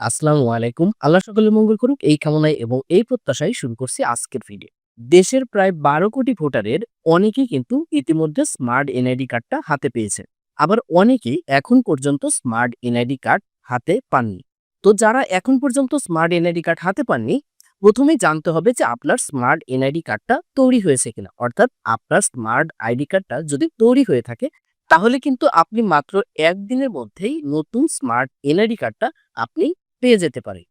আসসালামু আলাইকুম। আল্লাহ সকলের মঙ্গল করুক। এই কামনায় এবং এই প্রত্যাশায় শুরু করছি আজকের ভিডিও দেশের প্রায় বারো কোটি ভোটারের অনেকেই কিন্তু ইতিমধ্যে স্মার্ট এনআইডি কার্ডটা হাতে পেয়েছে। আবার অনেকেই এখন পর্যন্ত স্মার্ট এনআইডি কার্ড হাতে পাননি। তো যারা এখন পর্যন্ত স্মার্ট এনআইডি কার্ড হাতে পাননি, প্রথমেই জানতে হবে যে আপনার স্মার্ট এনআইডি কার্ডটা তৈরি হয়েছে কিনা। অর্থাৎ আপনার স্মার্ট আইডি কার্ডটা যদি তৈরি হয়ে থাকে, তাহলে কিন্তু আপনি মাত্র একদিনের মধ্যেই নতুন স্মার্ট এনআইডি কার্ডটা আপনি পেয়ে যেতে পারে।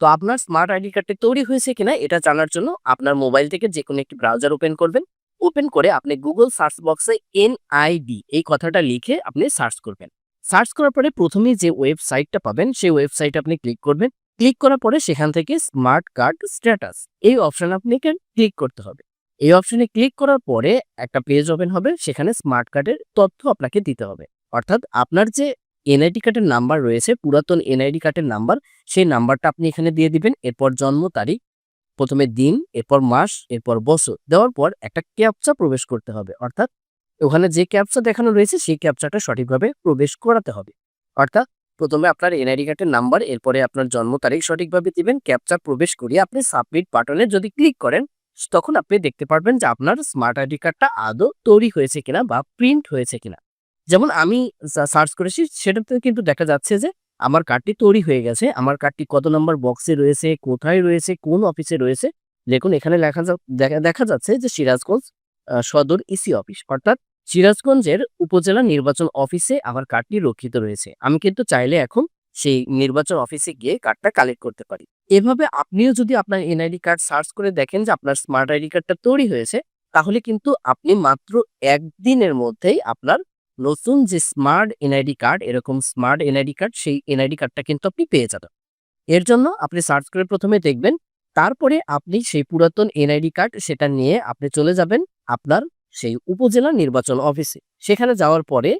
তো আপনার স্মার্ট আইডি কার্ডটি তৈরি হয়েছে কিনা এটা জানার জন্য আপনার মোবাইল থেকে যে কোনো একটি ব্রাউজার ওপেন করবেন। ওপেন করে আপনি গুগল সার্চ বক্সে এনআইডি এই কথাটা লিখে আপনি সার্চ করবেন। সার্চ করার পরে প্রথমেই যে ওয়েবসাইটটা পাবেন সেই ওয়েবসাইটে আপনি ক্লিক করবেন। ক্লিক করার পরে সেখান থেকে স্মার্ট কার্ড স্ট্যাটাস এই অপশানে আপনাকে ক্লিক করতে হবে। এই অপশনে ক্লিক করার পরে একটা পেজ ওপেন হবে, সেখানে স্মার্ট কার্ডের তথ্য আপনাকে দিতে হবে। অর্থাৎ আপনার যে এনআইডি কার্ডের নাম্বার রয়েছে, পুরাতন এনআইডি কার্ডের নাম্বার সেই নাম্বারটা আপনি এখানে দিয়ে দিবেন, এরপর জন্ম তারিখ, প্রথমে দিন, এরপর মাস, এরপর বছর, দেওয়ার পর একটা ক্যাপচা প্রবেশ করতে হবে। অর্থাৎ ওখানে যে ক্যাপচা দেখানো রয়েছে, সেই ক্যাপচাটা সঠিকভাবে প্রবেশ করাতে হবে। অর্থাৎ প্রথমে আপনার এনআইডি কার্ডের নাম্বার এরপরে আপনার জন্ম তারিখ সঠিকভাবে দিবেন, ক্যাপচা প্রবেশ করিয়ে আপনি সাবমিট বাটনে যদি ক্লিক করেন, তখন আপনি দেখতে পারবেন যে আপনার স্মার্ট আইডি কার্ডটা আদৌ তৈরি হয়েছে কিনা বা প্রিন্ট হয়েছে কিনা। যেমন আমি সার্চ করেছি সেটাতে কিন্তু দেখা যাচ্ছে যে আমার কার্ডটি তৈরি হয়ে গেছে। আমার কার্ডটি কত নম্বর বক্সে রয়েছে, কোথায় রয়েছে, কোন অফিসে রয়েছে? দেখুন এখানে লেখা দেখা যাচ্ছে যে সিরাজগঞ্জ সদর ইসি অফিস অর্থাৎ সিরাজগঞ্জের উপজেলা নির্বাচন অফিসে আমার কার্ডটি রক্ষিত রয়েছে। আমি কিন্তু চাইলে এখন সেই নির্বাচন অফিসে গিয়ে কার্ডটা কালেক্ট করতে পারি। এভাবে আপনিও যদি আপনার এনআইডি কার্ড সার্চ করে দেখেন যে আপনার স্মার্ট আইডি কার্ডটা তৈরি হয়েছে, তাহলে কিন্তু আপনি মাত্র একদিনের মধ্যেই আপনার নতুন যে স্মার্ট এনআইডি কার্ড এরকম স্মার্ট এনআইডি কার্ড সেই এনআইডি কার্ডটা কিন্তু আপনি পেয়ে যাবেন। এর জন্য আপনি সার্চ করে প্রথমে দেখবেন, তারপরে আপনি সেই পুরাতন এনআইডি কার্ড সেটা নিয়ে আপনি চলে যাবেন আপনার সেই উপজেলা নির্বাচন অফিসে সেখানে যাওয়ার পরে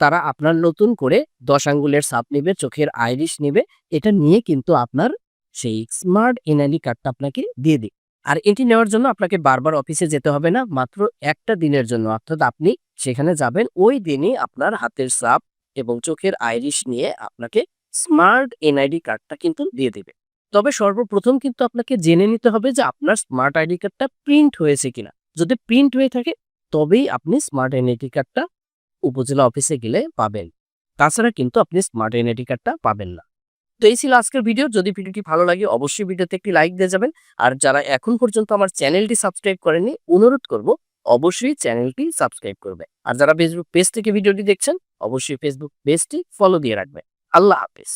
তারা আপনার নতুন করে দশ আঙ্গুলের ছাপ নেবে, চোখের আইরিশ নেবে, এটা নিয়ে কিন্তু আপনার সেই স্মার্ট এনআইডি কার্ডটা আপনাকে দিয়ে দিই আর এটি নেওয়ার জন্য আপনাকে বারবার অফিসে যেতে হবে না, মাত্র একটা দিনের জন্য। অর্থাৎ আপনি সেখানে যাবেন, ওই দিনই আপনার হাতের সাপ এবং চোখের আইরিশ নিয়ে আপনাকে স্মার্ট এনআইডি কার্ডটা কিন্তু দিয়ে দেবে। তবে সর্বপ্রথম কিন্তু আপনাকে জেনে নিতে হবে যে আপনার স্মার্ট আইডি কার্ডটা প্রিন্ট হয়েছে কিনা। যদি প্রিন্ট হয়ে থাকে, তবেই আপনি স্মার্ট এনআইডি কার্ডটা উপজেলা অফিসে গেলে পাবেন। তাছাড়া কিন্তু আপনি স্মার্ট এনআইডি কার্ডটা পাবেন না। তো এই ছিল আজকের ভিডিও যদি ভিডিওটি ভালো লাগে, অবশ্যই ভিডিওতে একটি লাইক দিয়ে যাবেন। আর যারা এখন পর্যন্ত আমার চ্যানেলটি সাবস্ক্রাইব করেনি অনুরোধ করব অবশ্যই চ্যানেলটি সাবস্ক্রাইব করবে। আর যারা ফেসবুক পেজ থেকে ভিডিওটি দেখছেন, অবশ্যই ফেসবুক পেজটি ফলো দিয়ে রাখবে আল্লাহ হাফেজ।